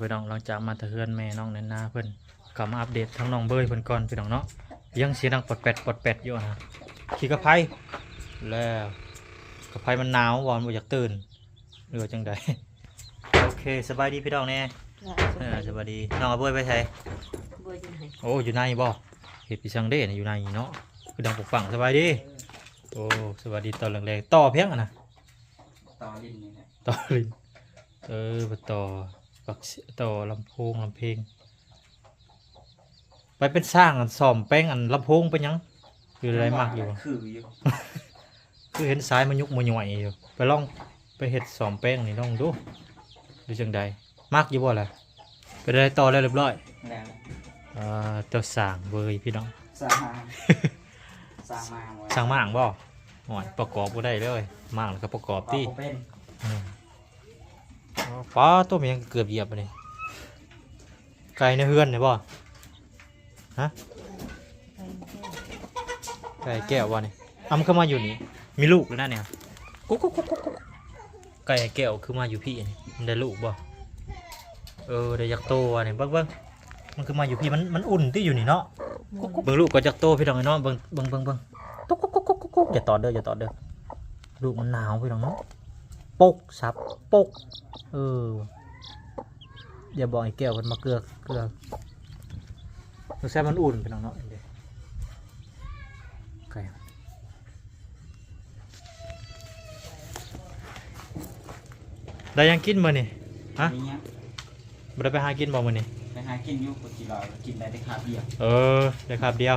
พี่น้องหลังจากมาแตะเฮือนแม่น้องแนนนาเพิ่นก็มาอัปเดตทั้งน้องเบยเพิ่นก่อนพี่น้องเนาะยังเสียงดังปดแปดปดแปดอยู่นะขี่กระไพแล้วกระไพมันหนาววอนบ่อยากตื่นหรือว่าจังใดโอเคสบายดีพี่น้องแน่เออสบายดีน้องเอาเบยไปใช้บัวอยู่ไหนโอ้อยู่ในบ่เฮ็ดพี่สังเด้นี่อยู่ในเนาะคือดังปกฝังสบายดีโอ้สบายดีตอนแรงๆต่อเพียงอะนะต่อลิ้นนี่แหละต่อลิ้นเออไปต่อ ปักต่อลำโพงลำเพลง ไปเป็นสร้างอันซ่อมแป้งอันลำโพงเป็นหยังคืออะไรมากอยู่ คืออยู่คือเห็นสายมันยุกมันหน่วยอยู่ไปลองไปเห็ดซ่อมแป้งนี่ลองดูดูจังใดมากอยู่บ่ล่ะไปได้ต่อแล้วเรียบร้อยแล้วอ่าเจ้าสร้างเบยพี่น้องสร้างมาสร้างมาสร้างม่างบ่หอยประกอบบ่ได้เลยมางแล้วก็ประกอบตีที่เป็น ป้าตัวมันยังเกือบเหยียบไปนี่ไก่ในเฮือนเนี่ยบ่ฮะไก่แก้วบ่นี่อ้ำเข้ามาอยู่นี่มีลูกแล้วนะเนี่ยกุ๊กกุ๊กกุ๊กกุ๊กไก่แก้วคือมาอยู่พี่นี่มันได้ลูกบ่เออได้ยักโตว่ะนี่เบิ่งเบิ่งมันคือมาอยู่พี่มันมันอุ่นที่อยู่นี่เนาะกุ๊กกุ๊กเบิ่งลูกก็จักโตพี่น้องไอ้เนาะเบิ่งเบิ่งเบิ่งเบิ่งตุ๊กกุ๊กกุ๊กกุ๊กกุ๊กกุ๊กอย่าตอดเด้ออย่าตอดเด้อลูกมันหนาวพี่น้องเนาะ ปกซับปก เอออย่าบอกไอ้แก้วมันมาเกลือกเกลือกรสชาติมันอุ่นเป็นองเนาะเดี๋ยวไก่ได้ยังกินมานี่ฮะนี่เนี้ยบ่ได้ไปหากินบ่มานี่ไปหากินอยู่ปกติเรากินได้แต่คาบเดียว เออ ได้ครับเดียว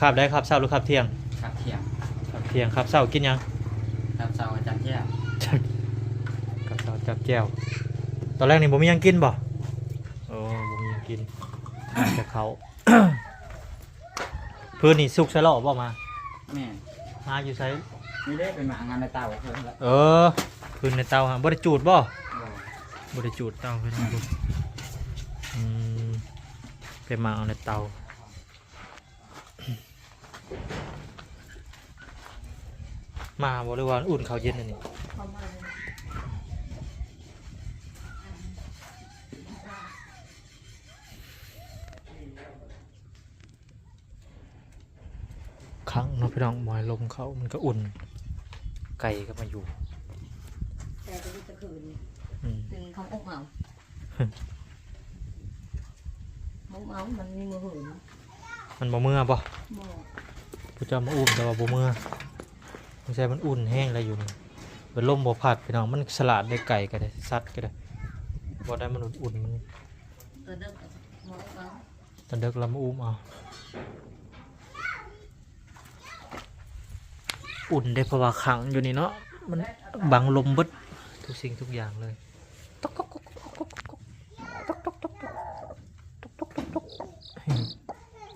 คาบได้ครับเช้าหรือครับเที่ยงคาบเที่ยงครับเที่ยงครับเช้ากินยังคาบเสาร์อาจารย์แย่ กับเช้าจับแก้ว ตอนแรกนี่ผมมีหยังกินบ่โอ้ผมมีหยังกินแต่เขาเพื่อนนี่สุกใส่หล่อบ่มา แม่มาอยู่ใช้ไม่ได้เป็นมางานในเตาเพิ่นละเออพื้นในเตาฮะบ่ได้จูดบ่บ่บ่ได้จูดเตาเพิ่นเอาดูอืมไปมาเอาในเตามาบ่หรือว่าอุ่นข้าวเย็นอันนี้ครั้งเนาะพี่ น้องหมอยลมเขามันก็อุ่น ไก่ก็มาอยู่แต่จะตะคืนอืมเป็นของอกเอามุกเอามันมีมือหืนมันบ่เมื่อบ่บ่ผู้เจ้ามาอุ่นแต่ว่าบ่เมื่อมันใช่มันอุ่นแห้งอะไรอยู่นี่เป็นลมบ่พัดพี่น้องมันสลัดได้ไก่ก็ได้สัตว์ก็ได้บ่ได้มันอุ่นๆมันตัวเด็กมุกเอาตอนเด็กเรามาอุ้มเอา อุ่นได้เพราะว่าขังอยู่นี่เนาะมันบังลมเบิดทุกสิ่งทุกอย่างเลยต๊อกต๊อกต๊อกต๊อกต๊อกต๊อกต๊อกต๊อกต๊อกต๊อกต๊อกต๊อกต๊อก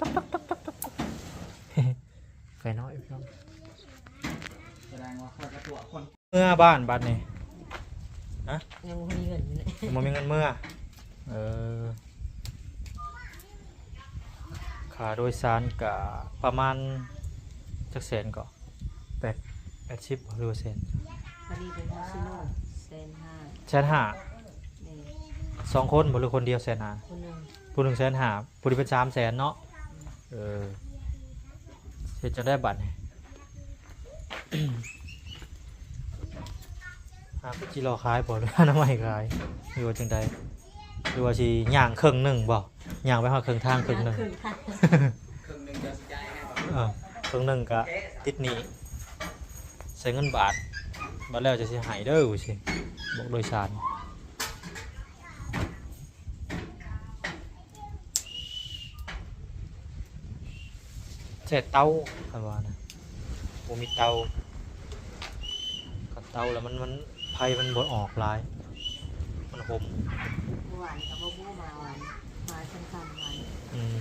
ต๊อกต๊อกต๊อกต๊อกต๊อกไก่น้อยพี่น้องแสดงว่าเขาจะตัวคนเมื่อบ้านบัดนี่ยังบ่มีเงินอยู่เลยมันมีเงินเมื่อเออค่าโดยสารกับประมาณจักแสนก็ แปดแปดสิบหรือว่าแสนพอดีเป็นซิโน่เซนห้าแสนห้านี่สองคนบ่หรือคนเดียวแสนห้าคนหนึ่งผู้หนึ่งแสนห้าผู้ที่เป็นสามแสนเนาะเออเฮ็ดจะได้บัตรนี่ หาไปจิรอขายบ่หรือว่าน้ำไม่ขายหรือว่าจังใดหรือว่าสิย่างครึ่งหนึ่งบ่ย่างไปหอดครึ่งทางครึ่งหนึ่ง ครึ่งค่ะครึ่งหนึงจะสกายให้บ่ เออครึ่งหนึ่งก็ติดหนี้ ใช้เงินบาทบัดแล้วจะสิหายเด้อสิบอกโดยสารใช้เตาคันว่านะบ่มีเตากับเตาแล้วมันมันไฟมันบ่ออกหลาย มันห่มหวานกับบ่บู้มาหวานมาสำคัญหวานอืม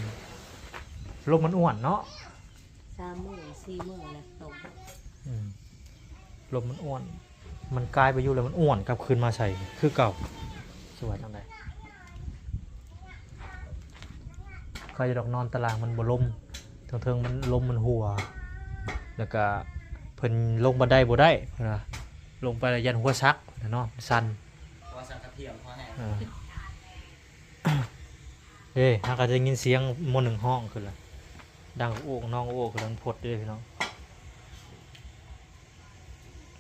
ลมมันอ้วนเนาะสามมื้อสี่มื้อแล้วตกอืม ลมมันอ้วน มันกลายไปอยู่แล้วมันอ้วนกลับคืนมาใส่คือเก่าสวยจังไดใครจะดอกนอนตารางมันบ่ลมเทิงๆมันลมมันหัว แล้วก็เพิ่นลงบันไดบ่ได้เพิ่นว่าลงไปแล้วยันหัวซักเนาะมันสั่นพอสักกระเทียมพอแห้งเออเฮ้ยหากจะได้ยินเสียงหมอหนึ่งห้องขึ้นละดังโอกน้องโอกกำลังพดด้วยพี่น้อง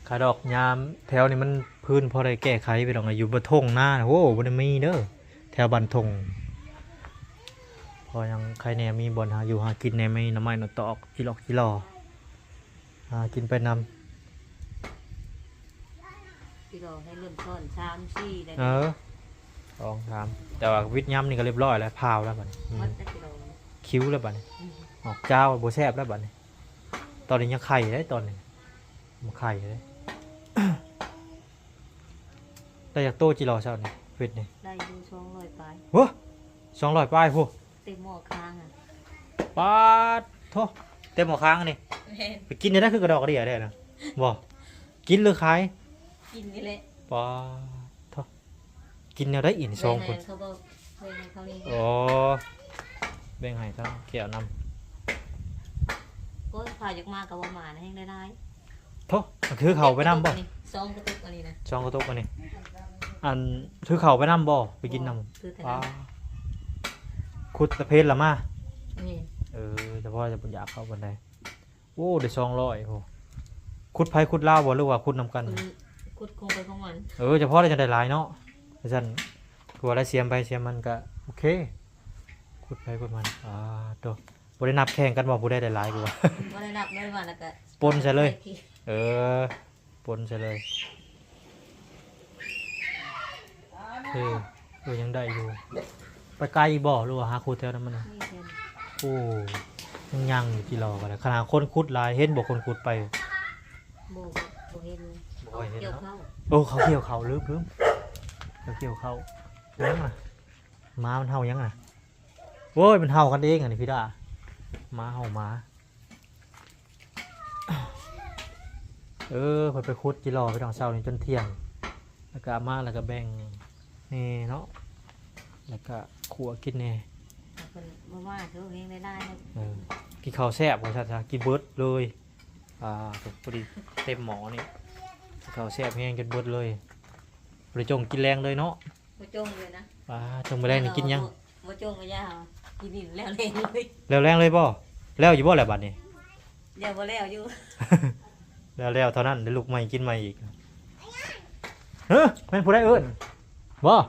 ขาดอกยามแถวนี้มันพื้นพอได้แก้ไขไปหรอกนะอยู่บนทงหน้าน่ะโอ้บนมีเด้อแถวบันทงพอยังใครเนี่ยมีบอลหาอยู่หากินในไม่น้ำไม้นตอกจิหลอกจิหลอหากินไปนพี่เราให้เริ่มต้นชามซี่ได้ำเออสองสามแต่ว่าวิทย์ย้ำนี่ก็เรียบร้อยแล้วพาวแล้วบัดนี้อืมมัดได้พี่เราคิ้วแล้วบัดนี้ออกเจ้าโบแซบแล้วบัดนี้ตอนนี้ยังไข่ได้ตอนนี้มันไข่เลย แต่อยากโตจิรอเช้านี่เวทนี่ได้ดูช่องลอยไปวะสองร้อยป้ายพูเต็มหม้อค้างอะปาดโทเต็มหมอค้างนี่ไปกินได้คือกระดอกกระเดียได้นะบ่กินหรือขายกินนี่แหละปาดโทกินแนวได้อินสองคนเขาบอกเว้ยเขานี่โอ้แบ่งให้ทั้งเกี่ยวนก็พาจากมากับว่าหมาให้ได้ได้ำ โทมันคือเขาไปนำบ่ซองกระตุกอันนี้นะช่องกระตุกอันนี้อันคือเขาไปนำบ่ไปกินนำคือแต่ว้าน้ขุดตะเพนละมาำนี่เออแต่พ่อจะปัญญากเข้าบันไดโอ้ได้สองร้อยโหขุดไผขุดลาวบ่หรือว่าขุดนำกันคือกุดคงไปของมันเออเฉพาะได้จะได้หลายเนาะแต่ฉันกลัวได้เสียมไปเสียมมันก็โอเคขุดไปขุดมันอ่าตัวบ่ได้นับแข่งกันบ่ผู้ได้ได้หลายกว่าว่าได้นับได้วันแล้วก็ปนใส่เลย เออปนใช่เลยเออเออยังได้อยู่ ไปไกลบ่หรือว่าหาขุดแถวนั้นมันน่ะนี่เห็นโอ้ยังยังอยู่กี่รอกันนะขนาดคนคุดหลายเห็นบอกคนคุดไปโบโบเห็นบ่ค่อยเห็นเกี่ยวเนาะเข้าโอ้เขาเกี่ยวเขาลืมลืมเขาเกี่ยวเขายังอะหม้ามันเห่ายังอะโว้ยมันเห่ากันเองอะนี่พี่ดาหม้าเห่าหม้า เออพอไปคุดกี่รอไปตอนเช้านี่จนเที่ยง แล้วก็เอามาแล้วก็แบ่งนี่เนาะแล้วก็ขัวกินแน่เป็นบ่ว่าเขาเองได้ได้นะเออกินข้าวแซ่บว่าชัดๆกินเบิดเลยอ่าพอดีเต็มหมอนี่กินข้าวแซ่บแห้งจนเบิดเลยบริจงกินแรงเลยเนาะบ่จงเลยนะอ่าจงไปแรงนี่กินยัง บ่จงก็ยากินนี่แล้วเลยเลยแล้วแรงเลยบ่แล้วอยู่บ่แหละบัดนี้ เดี๋ยวบ่แล้วอยู่ แล้วแล้วเท่านั้นได้ลูกใหม่กินใหม่อีกเฮ้ยแม่นผู้ได้เอิ้นบ่ย้อย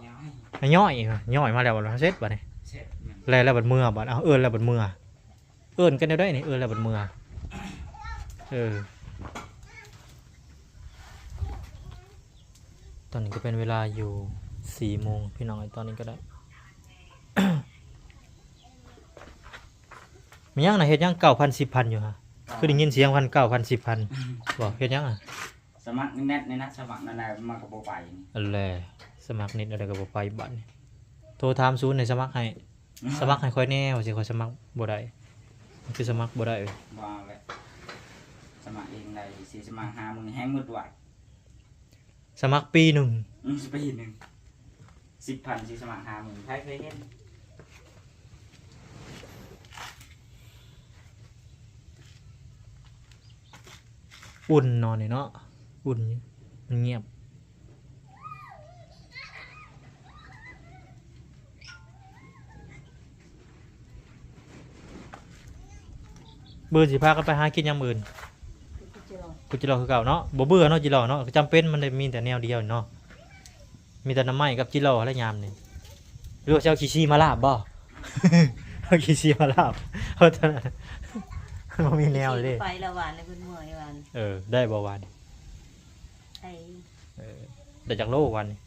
ไอ้ย่อยเหรอย่อยมาแล้วบัดนี้เสร็จบัดนี้เสร็จเนี่ยแล้วแล้วบัดเมื่อบัดเอาเอิ้นแล้วบัดเมื่อเอิ้นกันได้ได้นี่เอิ้นแล้วบัดเมื่อเออตอนนี้ก็เป็นเวลาอยู่สี่โมงพี่น้องไอ้ตอนนี้ก็ได้มียังนะเฮ็ดยังเก้าพันสิบพันอยู่ฮะคือได้ยินเสียงพันเก้าพันสิบพัน บอกเฮ็ดยังอะสมัครแน่นๆในนะสมัครนั่นแหละมากระโปไปนี่อะไรสมัครนิดอะไรก็บ่ไปบัดนี่โทรถามศูนย์ในสมัครให้สมัครให้ค่อยแน่ว่าสิค่อยสมัครบ่ได้มันคือสมัครบ่ได้เว้ยว่าเลยสมัครเองได้สีสมัครหามึงแห้งมืดไหวสมัครปีหนึ่งอืมปีหนึ่งสิบพันสีสมัครหามึงใครเคยเห็น อุ่นนอนเนาะอุ่นมันเงียบเบื่อสิพากันไปหากินยามอื่นกูจิรอคือเก่าเนาะบ่เบื่อเนาะจิรอเนาะจำเป็นมันมีแต่แนวเดียวเนาะมีแต่น้ำไม้กับจิรอและยามนี่รือว่าจะเอาขี้ชีมาลาบบ่เอาขี้ชีมาลาบเอาเท่านั้น บ่มีแนวเลย ไปละหวานเลยเพิ่นเมื่อยหวานเออ ได้บ่วันไอ้เออได้จากโลวันนี่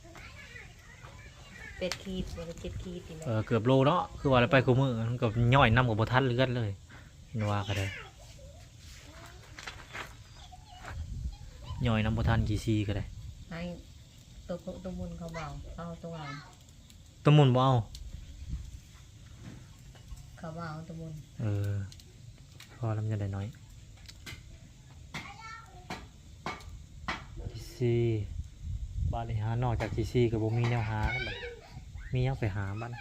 เป็ดขีดบ่ได้เจ็ดขีดนี่แหละเออเกือบโลเนาะคือว่าเราไปคู่มือมันก็ย่อยน้ำกับบ่ทันเลือดเลยนว่าก็ได้ย่อยน้ำบ่ทันกี่ซีก็ได้ให้ตัวพวกตัวมุนเขาเบาเอาตัวเอาต้มมุนบ่เอาเขาเบาตัวมุนเออ พอแล้วมันจะได้น้อยจีซีบ้านนี้หานอกจากจีซีกับบ่มีแนวหาแล้วบัดมียังไปหาบ้าน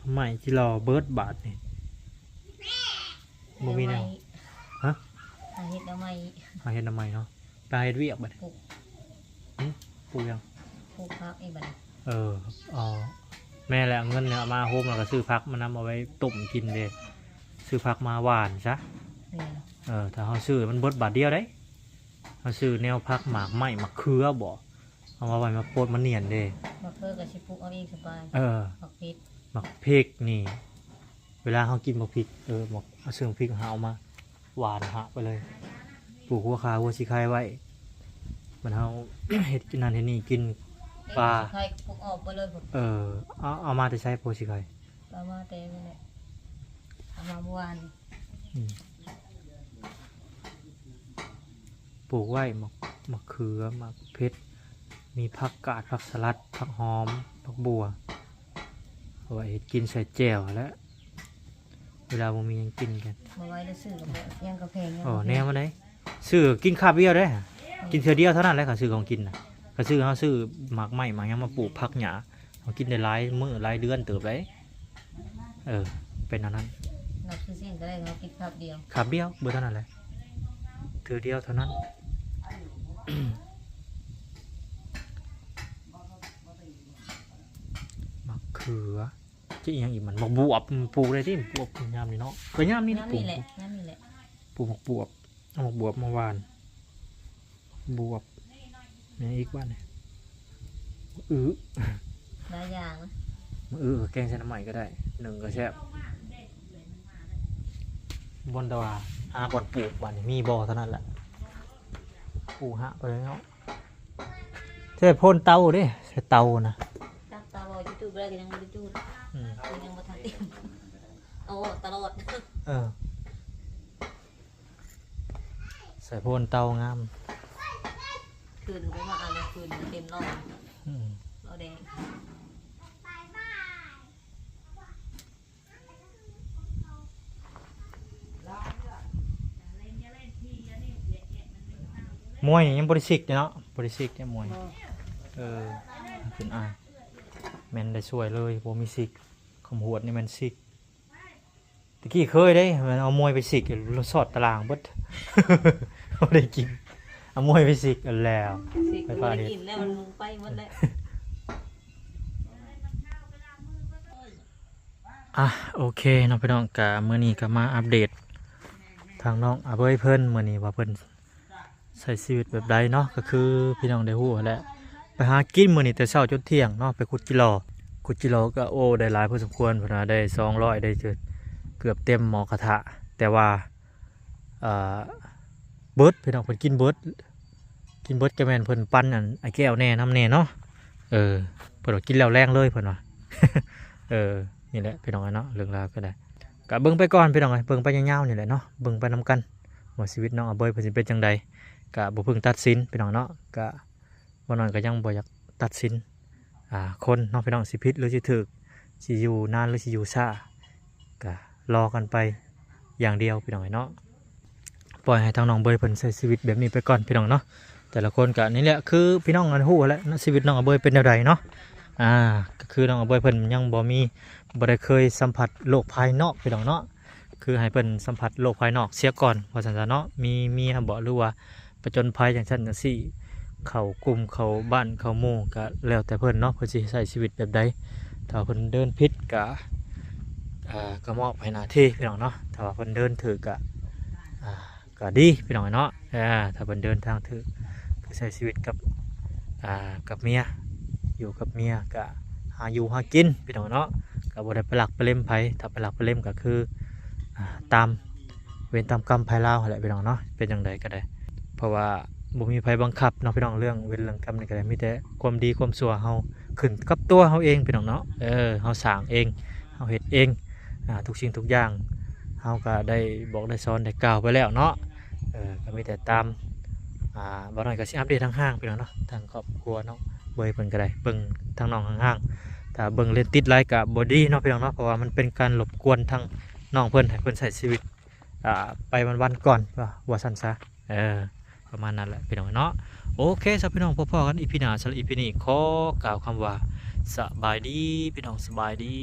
ทำไมที่รอเบิร์ดบาทนี่บ่มีแนวฮะอาเฮ็ดเอาไม้หาเฮ็ดทำไมเนาะไปหาเฮ็ดเวียกบัดปลูกปลูกยังปลูกพักอีกบัดนี้เออเอา แม่แหละเอาเงินเนี่ยเอามาโฮมแล้วก็ซื้อพักมานำเอาไว้ต้มกินเลยซื้อพักมาหวานซะเนี่ยเออถ้าเขาซื้อมันเบิดบาทเดียวได้เขาซื้อแนวพักหมากไม้หมากเครือบ่เอามาไว้มาโพดมันเนียนเด้มาเพื่อกับชิปุกเอาเองสบายเออผักพิษหมักพริกนี่ เวลาเขากินหมักพริกเออหมักเอาเสื่องพริกหาเอามา หวานหะไปเลยปลูกหัวขาหัวสีไข่ไว้มันเขาเห็ดกินนั่นเห็ดนี่กิน ปลา ใครปุกออกไปเลยผมเออเอาเอามาแต่ใช้โพสีไข่เรามาเต็มเลยเอามาเมื่อวานอืมปลูกไว้หมักหมักเขือหมักเพชรมีผักกาดผักสลัดผักหอมผักบัวเอาไว้เฮ็ดกินใส่แจ่วและเวลาบ่มีหยังกินกันมาไว้แล้วซื้อกับแบบยังกระเพงยังอ๋อแนวมาได้ซื้อกินคาบเดียวได้กินเทื่อเดียวเท่านั้นแหละเขาซื้อของกินนะ เขาซื้อเขาซื้อหมากไม้หมากหยังมาปลูกพักหญ้าเขากินได้หลายมื้อหลายเดือนเติบได้เออ เป็นอันนั้นนับซื้อสิ่งก็ได้เรากินครับเดียวคาบเดียวเบอร์เท่านั้นแหละเทื่อเดียวเท่านั้น มะเขือจะอีกอย่างอีกมันมะบวบมันปลูกได้ที่บวบยามนี่เนาะเคยยามนี่นะน้ำปลูนี่ก แหละน้ำนี่แหละ ปลูกหมกบวบเอาหมกบวบมาหวาน บวบ นี่อีกบ้านเนี่ยอือหลายอย่างนะมาอือแกงใส่น้ำใหม่ก็ได้หนึ่งก็แซ่บบอนดาวาหาบ่อนปลูกบ้านนี่มีบ่อเท่านั้นแหละปลูกหะไปเลยเนาะใช่พ่นเตาเด้ใช่เตานะตักตาบอยจุดๆไปเลยก็ยังไม่ได้จุดอืมยังมาทันเต็มโอ้ตลอดเออใส่พ่นเตางาม คืนไปมาอ่านคืนเต็มรอบอืมรอแดงมวยยังบริสิกเนาะบริสิกเนี่ยมวยเออคุณอาแมนได้ช่วยเลยโบมีสิกขมหวดนี่แมนสิกตะกี้เคยได้มันเอามวยไปสิกรสอดตารางบดเอาได้กิน เอามวยไปสิกเอาแล้ว สิไปกูพาได้ดิกินแล้วมันไปหมดแล้ว อะโอเคน้องพี่น้องกะเมื่อนี้ก็มาอัปเดต ทางน้องอาเบยเพิ่นเมื่อนี้ว่าเพิ่นใช้ชีวิตแบบใดเนาะก็คือพี่น้องได้ฮู้แหละไปหากินมื้อนี้แต่เช้าจนเที่ยงเนาะไปขุดกิโลขุดกิโลก็โอ้ได้หลายพอสมควรเพิ่นว่าได้200ได้เจอเกือบเต็มหมอกระทะแต่ว่าเอ่อ เบิร์ดพี่น้องเพิ่นกินเบิร์ดกินเบิร์ดก็แมนเพิ่นปั้นอันไอ้แก้วแน่น้ำแน่เนาะเออเพิ่นว่ากินแล้วแรงเลยเพิ่นว่าเออนี่แหละพี่น้องเนาะเรื่องราวก็ได้ก็เบิ่งไปก่อนพี่น้องเอ้ยเบิ่งไปยาวๆนี่แหละเนาะเบิ่งไปนํกันว่าชีวิตน้องอาเบยเพิ่นสิเป็นจังใดก็บ่เพิ่งตัดสินพี่น้องเนาะก็บ่น้อยก็ยังบ่อยากตัดสินอ่าคนเนาะพี่น้องสิผิดหรือสิถูกสิอยู่นานหรือสิอยู่ช้าก็รอกันไปอย่างเดียวพี่น้องเอ้ยเนาะ ปล่อยให้ทางน้องเบยเพิ่นใช้ชีวิตแบบนี้ไปก่อนพี่น้องเนาะแต่ละคนก็นี่แหละคือพี่น้องอันฮู้แหล้วชีวิตน้องอเบยเป็นแนวใดเนาะอ่าก็คือน้องอเบยเพิ่นยังบ่มีบ่ได้เคยสัมผัสโลกภายนอกพี่น้องเนาะคือให้เพิ่นสัมผัสโลกภายนอกเสียก่อนว่าซั่นซะเนาะมีเมียบ่หรือว่าประจนภัยจังซั่นจังซี่เขากลุ่มเขาบ้านเขาหมู่ก็แล้วแต่เพิ่นเนาะเพิ่นสิใช้ชีวิตแบบใดถ้าเพิ่นเดินผิดก็อ่าก็มอบให้หน้าที่พี่น้องเนาะถ้าว่าเพิ่นเดินถูกก็อ่า ก็ดีพี่น้องเนาะอ่าถ้าเพิ่นเดินทางถูกก็ใช้ชีวิตกับอ่ากับเมียอยู่กับเมียก็หาอยู่หากินพี่น้องเนาะก็บ่ได้ไปหลักไปเล่มไผถ้าไปหลักไปเล่มก็คืออ่าตามเวรตามกรรมภายลาวหั่นแหละพี่น้องเนาะเป็นจังไดก็ได้ เพราะว่าบ่มีไผบังคับเนาะพี่น้องเรื่องเวรเรื่องกรรมนี่ก็ได้มีแต่ความดีความชั่วเฮาขึ้นกับตัวเฮาเองพี่น้องเนาะเออเฮาสร้างเองเฮาเฮ็ดเองอ่าทุกสิ่งทุกอย่างเฮาก็ได้บอกได้สอนได้กล่าวไปแล้วเนาะ เออก็มีแต่ตามอ่าบ่น้อยก็สิอัปเดตทางห้างพี่น้องเนาะทางครอบครัวเนาะเบิ่งเพิ่นก็ได้เบิ่งทางน้องห่างๆถ้าเบิ่งเล่นติดไลค์กับบอดี้เนาะพี่น้องเนาะเพราะว่ามันเป็นการรบกวนทางน้องเพิ่นให้เพิ่นใช้ชีวิตอ่าไปวันๆก่อนว่าว่าซั่นซะเออประมาณนั้นแหละพี่น้องเนาะโอเคสำหรับพี่น้องพ่อๆกันอีพีหน้าสำหรับอีพีนี้ขอกล่าวคำว่าสบายดีพี่น้องสบายดี